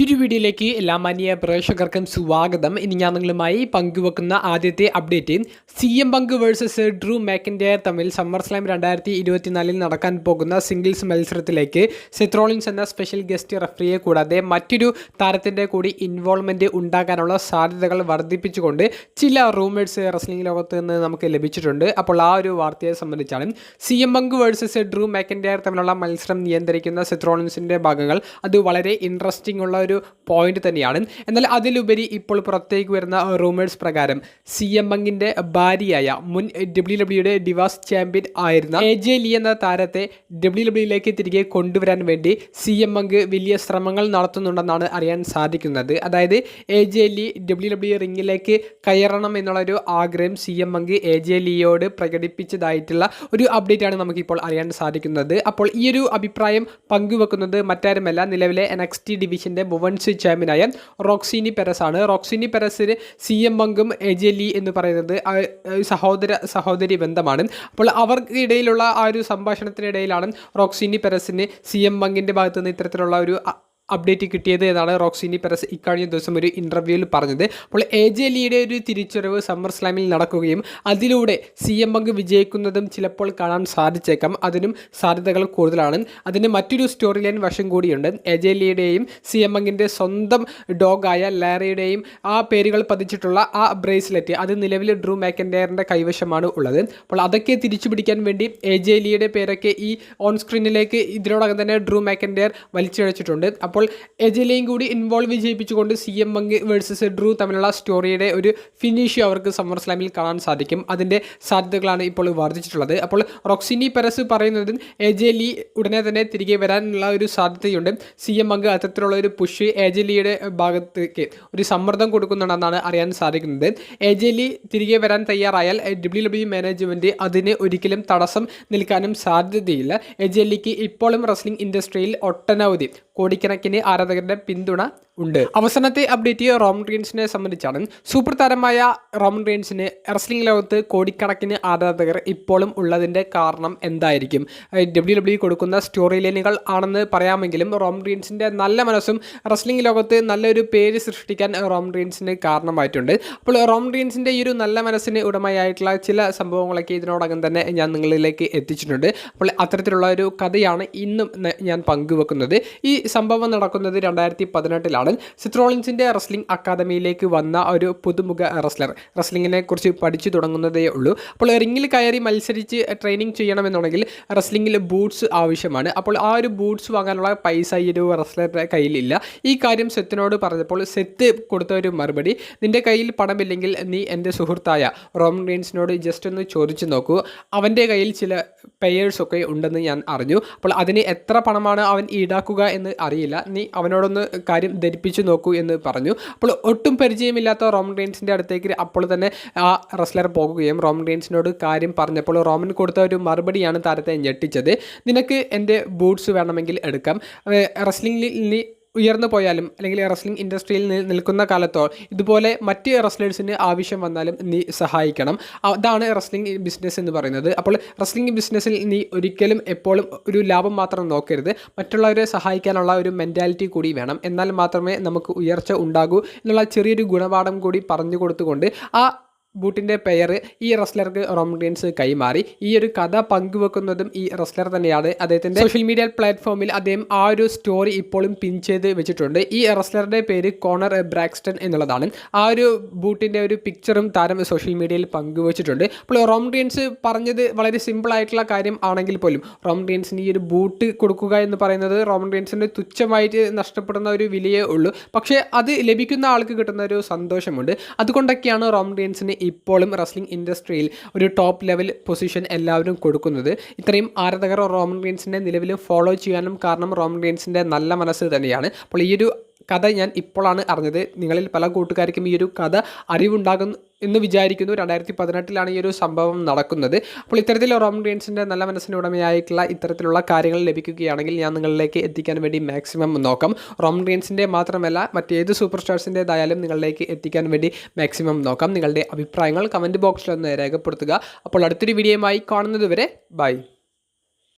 പുതിയൊരു വീഡിയോയിലേക്ക് എല്ലാ മാന്യ പ്രേക്ഷകർക്കും സ്വാഗതം. ഇനി ഞാൻ നിങ്ങളുമായി പങ്കുവെക്കുന്ന ആദ്യത്തെ update. C M Punk versus Drew മാക്കിന്റെ തമ്മിൽ സമ്മർ സ്ലാം രണ്ടായിരത്തി ഇരുപത്തിനാലിൽ നടക്കാൻ പോകുന്ന സിംഗിൾസ് മത്സരത്തിലേക്ക് സെത്രോളിൻസ് എന്ന സ്പെഷ്യൽ ഗസ്റ്റ് റഫറിയെ കൂടാതെ മറ്റൊരു താരത്തിന്റെ കൂടി ഇൻവോൾവ്മെന്റ് ഉണ്ടാകാനുള്ള സാധ്യതകൾ വർദ്ധിപ്പിച്ചുകൊണ്ട് ചില റൂമേഴ്സ് റെസ്ലിംഗ് ലോകത്ത് നിന്ന് നമുക്ക് ലഭിച്ചിട്ടുണ്ട്. അപ്പോൾ ആ ഒരു വാർത്തയെ സംബന്ധിച്ചാണ് C M Punk versus Drew മാക്കിന്റെ തമ്മിലുള്ള മത്സരം നിയന്ത്രിക്കുന്ന സെത്രോളിൻസിന്റെ ഭാഗങ്ങൾ. അത് വളരെ ഇൻട്രസ്റ്റിംഗ് ഉള്ള പോയിന്റ് തന്നെയാണ്. എന്നാൽ അതിലുപരി ഇപ്പോൾ പുറത്തേക്ക് വരുന്ന റൂമേഴ്സ് പ്രകാരം സി എം ബങ്കിന്റെ ഭാര്യയായ മുൻ ഡബ്ല്യു ഡബ്ല്യുടെ ഡിവാസ് ചാമ്പ്യൻ ആയിരുന്ന എ ജെ ലി എന്ന താരത്തെ ഡബ്ല്യു ഡബ്ല്യുയിലേക്ക് തിരികെ കൊണ്ടുവരാൻ വേണ്ടി സി എം ബങ്ക് വലിയ ശ്രമങ്ങൾ നടത്തുന്നുണ്ടെന്നാണ് അറിയാൻ സാധിക്കുന്നത്. അതായത് A J Lee W W റിങ്ങിലേക്ക് കയറണം എന്നുള്ളൊരു ആഗ്രഹം C M Punk A J ലിയോട് പ്രകടിപ്പിച്ചതായിട്ടുള്ള ഒരു അപ്ഡേറ്റ് ആണ് നമുക്കിപ്പോൾ അറിയാൻ സാധിക്കുന്നത്. അപ്പോൾ ഈ ഒരു അഭിപ്രായം പങ്കുവെക്കുന്നത് മറ്റാരുമല്ല. നിലവിലെ എൻ എക്സ് ടി ഡിവിഷന്റെ വുമൻസ് ചാമ്പ്യനായ റോക്സിനി പെരസ് ആണ് റോക്സിനി പെരസിന് സി എം ബങ്കും ലി എന്ന് പറയുന്നത് സഹോദര സഹോദരി ബന്ധമാണ്. അപ്പോൾ അവർക്കിടയിലുള്ള ആ ഒരു സംഭാഷണത്തിനിടയിലാണ് റോക്സിനി പെരസിന് സി എം ബങ്കിന്റെ ഭാഗത്തുനിന്ന് ഇത്തരത്തിലുള്ള ഒരു അപ്ഡേറ്റ് കിട്ടിയത് എന്നാണ് റോക്സിനി പെരസ് ഇക്കഴിഞ്ഞ ദിവസം ഒരു ഇന്റർവ്യൂവിൽ പറഞ്ഞത്. അപ്പോൾ എ ജെ ലിയുടെ ഒരു തിരിച്ചറിവ് സമ്മർ സ്ലാമിൽ നടക്കുകയും അതിലൂടെ സി എം ബങ്ക് വിജയിക്കുന്നതും ചിലപ്പോൾ കാണാൻ സാധിച്ചേക്കാം. അതിനും സാധ്യതകൾ കൂടുതലാണ്. അതിന് മറ്റൊരു സ്റ്റോറി ലൈൻ വശം കൂടിയുണ്ട്. എ ജെ ലിയുടെയും സി എം ബങ്കിന്റെ സ്വന്തം ഡോഗായ ലാരയുടെയും ആ പേരുകൾ പതിച്ചിട്ടുള്ള ആ ബ്രേസ്ലെറ്റ് അത് നിലവിൽ ഡ്രൂ മാക്കൻഡയറിന്റെ കൈവശമാണ് ഉള്ളത്. അപ്പോൾ അതൊക്കെ തിരിച്ചു പിടിക്കാൻ വേണ്ടി എ ജെ ലിയുടെ പേരൊക്കെ ഈ ഓൺ സ്ക്രീനിലേക്ക് ഇതിനോടകം തന്നെ ഡ്രൂ മാക്കൻഡയർ വലിച്ചിഴച്ചിട്ടുണ്ട്. അപ്പോൾ എജലിയും കൂടി involve ചെയ്യിപ്പിച്ചുകൊണ്ട് C M Punk versus Drew തമ്മിലുള്ള സ്റ്റോറിയുടെ ഒരു ഫിനിഷ് അവർക്ക് സമ്മർ സ്ലാമിൽ കാണാൻ സാധിക്കും. അതിന്റെ സാധ്യതകളാണ് ഇപ്പോൾ വർദ്ധിച്ചിട്ടുള്ളത്. അപ്പോൾ റോക്സിനി പെരസ് പറയുന്നത് എജലി ഉടനെ തന്നെ തിരികെ വരാനുള്ള ഒരു സാധ്യതയുണ്ട്. സി എം ബങ്ക് അത്തരത്തിലുള്ള ഒരു പുഷ് എജലിയുടെ ഭാഗത്തേക്ക് ഒരു സമ്മർദ്ദം കൊടുക്കുന്നുണ്ടെന്നാണ് അറിയാൻ സാധിക്കുന്നത്. എജലി തിരികെ വരാൻ തയ്യാറായാൽ ഡബ്ല്യു ഡബ്ല്യു മാനേജ്മെന്റ് അതിന് ഒരിക്കലും തടസ്സം നിൽക്കാനും സാധ്യതയില്ല. എജലിക്ക് ഇപ്പോഴും റെസ്ലിംഗ് ഇൻഡസ്ട്രിയിൽ ഒട്ടനവധി കോടിക്കണക്കിന് ആരാധകരുടെ പിന്തുണ ഉണ്ട്. അവസാനത്തെ അപ്ഡേറ്റ് റോമൻ റീൻസിനെ സംബന്ധിച്ചാണ്. സൂപ്പർ താരമായ റോമൻ റീൻസിന് റെസ്ലിംഗ് ലോകത്ത് കോടിക്കണക്കിന് ആരാധകർ ഇപ്പോഴും ഉള്ളതിന്റെ കാരണം എന്തായിരിക്കും? ഡബ്ല്യു ഡബ്ല്യു കൊടുക്കുന്ന സ്റ്റോറി ലൈനുകൾ ആണെന്ന് പറയാമെങ്കിലും റോമൻ റീൻസിന്റെ നല്ല മനസ്സും റെസ്ലിംഗ് ലോകത്ത് നല്ലൊരു പേര് സൃഷ്ടിക്കാൻ റോമൻ റീൻസിന് കാരണമായിട്ടുണ്ട്. അപ്പോൾ റോമൻ റീൻസിന്റെ ഈ ഒരു നല്ല മനസ്സിന് ഉടമയായിട്ടുള്ള ചില സംഭവങ്ങളൊക്കെ ഇതിനോടകം തന്നെ ഞാൻ നിങ്ങളിലേക്ക് എത്തിച്ചിട്ടുണ്ട്. അപ്പോൾ അത്തരത്തിലുള്ള ഒരു കഥയാണ് ഇന്നും ഞാൻ പങ്കുവെക്കുന്നത്. ഈ സംഭവം നടക്കുന്നത് രണ്ടായിരത്തി പതിനെട്ടിലാണ്. സിത്രോളിൻസിന്റെ റെസ്ലിംഗ് അക്കാദമിയിലേക്ക് വന്ന ഒരു പുതുമുഖ റെസ്ലർ റെസ്ലിങ്ങിനെ കുറിച്ച് പഠിച്ചു തുടങ്ങുന്നതേ ഉള്ളൂ. അപ്പോൾ റിങ്ങിൽ കയറി മത്സരിച്ച് ട്രെയിനിങ് ചെയ്യണമെന്നുണ്ടെങ്കിൽ റെസ്ലിങ്ങിൽ ബൂട്ട്സ് ആവശ്യമാണ്. അപ്പോൾ ആ ഒരു ബൂട്ട്സ് വാങ്ങാനുള്ള പൈസ ഈ ഒരു റെസ്ലറുടെ കയ്യിലില്ല. ഈ കാര്യം സെത്തിനോട് പറഞ്ഞപ്പോൾ സെത്ത് കൊടുത്ത ഒരു മറുപടി നിന്റെ കയ്യിൽ പണമില്ലെങ്കിൽ നീ എന്റെ സുഹൃത്തായ റോമൻ റീൻസിനോട് ജസ്റ്റ് ഒന്ന് ചോദിച്ചു നോക്കൂ. അവന്റെ കയ്യിൽ ചില പേയേഴ്സൊക്കെ ഉണ്ടെന്ന് ഞാൻ അറിഞ്ഞു. അപ്പോൾ അതിന് എത്ര പണമാണ് അവൻ ഈടാക്കുക എന്ന് അറിയില്ല. നീ അവനോടൊന്ന് കാര്യം ധരിപ്പിച്ചു നോക്കൂ എന്ന് പറഞ്ഞു. അപ്പോൾ ഒട്ടും പരിചയമില്ലാത്ത റോമൻ റീൻസിന്റെ അടുത്തേക്ക് അപ്പോൾ തന്നെ ആ റെസ്ലർ പോകുകയും റോമൻ റെയിൻസിനോട് കാര്യം പറഞ്ഞപ്പോൾ റോമൻ കൊടുത്ത ഒരു മറുപടിയാണ് താരത്തെ ഞെട്ടിച്ചത്. നിനക്ക് എന്റെ ബൂട്ട്സ് വേണമെങ്കിൽ എടുക്കാം. റെസ്ലിംഗിൽ ഉയർന്നു പോയാലും അല്ലെങ്കിൽ റെസ്ലിംഗ് ഇൻഡസ്ട്രിയിൽ നിൽക്കുന്ന കാലത്തോ ഇതുപോലെ മറ്റ് റെസ്ലേഴ്സിന് ആവശ്യം വന്നാലും നീ സഹായിക്കണം. അതാണ് റെസ്ലിംഗ് ബിസിനസ് എന്ന് പറയുന്നത്. അപ്പോൾ റെസ്ലിംഗ് ബിസിനസ്സിൽ നീ ഒരിക്കലും എപ്പോഴും ഒരു ലാഭം മാത്രം നോക്കരുത്. മറ്റുള്ളവരെ സഹായിക്കാനുള്ള ഒരു മെന്റാലിറ്റി കൂടി വേണം. എന്നാൽ മാത്രമേ നമുക്ക് ഉയർച്ച ഉണ്ടാകൂ എന്നുള്ള ചെറിയൊരു ഗുണപാഠം കൂടി പറഞ്ഞു കൊടുത്തുകൊണ്ട് ആ ബൂട്ടിന്റെ പെയർ ഈ റെസ്ലർക്ക് റോമൻസ് കൈമാറി. ഈ ഒരു കഥ പങ്കുവെക്കുന്നതും ഈ റെസ്ലർ തന്നെയാണ്. അദ്ദേഹത്തിന്റെ സോഷ്യൽ മീഡിയ പ്ലാറ്റ്ഫോമിൽ അദ്ദേഹം ആ ഒരു സ്റ്റോറി ഇപ്പോഴും പിൻ ചെയ്ത് വെച്ചിട്ടുണ്ട്. ഈ റെസ്ലറുടെ പേര് കോണർ ബ്രാക്സ്റ്റൺ എന്നുള്ളതാണ്. ആ ഒരു ബൂട്ടിന്റെ ഒരു പിക്ചറും താരം സോഷ്യൽ മീഡിയയിൽ പങ്കുവച്ചിട്ടുണ്ട്. അപ്പോൾ റോംഡിയൻസ് പറഞ്ഞത് വളരെ സിമ്പിൾ ആയിട്ടുള്ള കാര്യം ആണെങ്കിൽ പോലും റോംഡിയൻസിന് ഈ ഒരു ബൂട്ട് കൊടുക്കുക എന്ന് പറയുന്നത് റോംഡിയൻസിന് തുച്ഛമായിട്ട് നഷ്ടപ്പെടുന്ന ഒരു വിലയേ ഉള്ളൂ. പക്ഷേ അത് ലഭിക്കുന്ന ആൾക്ക് കിട്ടുന്ന ഒരു സന്തോഷമുണ്ട്. അതുകൊണ്ടൊക്കെയാണ് റോംഡിയൻസിന് ഇപ്പോഴും റെസ്ലിംഗ് ഇൻഡസ്ട്രിയിൽ ഒരു ടോപ്പ് ലെവൽ പൊസിഷൻ എല്ലാവരും കൊടുക്കുന്നത്. ഇത്രയും ആരാധകർ റോമൻ റീൻസിനെ നിലവിൽ ഫോളോ ചെയ്യാനും കാരണം റോമൻ റീൻസിന്റെ നല്ല മനസ്സ് തന്നെയാണ്. അപ്പോൾ ഈ ഒരു കഥ ഞാൻ ഇപ്പോഴാണ് അറിഞ്ഞത്. നിങ്ങളിൽ പല കൂട്ടുകാർക്കും ഈ ഒരു കഥ അറിവുണ്ടാകുന്നു എന്ന് വിചാരിക്കുന്നു. രണ്ടായിരത്തി പതിനെട്ടിലാണ് ഈ ഒരു സംഭവം നടക്കുന്നത്. അപ്പോൾ ഇത്തരത്തിൽ റോമൻ റീൻസിന്റെ നല്ല മനസ്സിന് ഉടമയായിട്ടുള്ള ഇത്തരത്തിലുള്ള കാര്യങ്ങൾ ലഭിക്കുകയാണെങ്കിൽ ഞാൻ നിങ്ങളിലേക്ക് എത്തിക്കാൻ വേണ്ടി മാക്സിമം നോക്കാം. റോമൻ റീൻസിന്റെ മാത്രമല്ല മറ്റേത് സൂപ്പർ സ്റ്റാർസിന്റെതായാലും നിങ്ങളിലേക്ക് എത്തിക്കാൻ വേണ്ടി മാക്സിമം നോക്കാം. നിങ്ങളുടെ അഭിപ്രായങ്ങൾ കമന്റ് ബോക്സിൽ ഒന്ന് രേഖപ്പെടുത്തുക. അപ്പോൾ അടുത്തൊരു വീഡിയോയുമായി കാണുന്നത് വരെ ബൈ.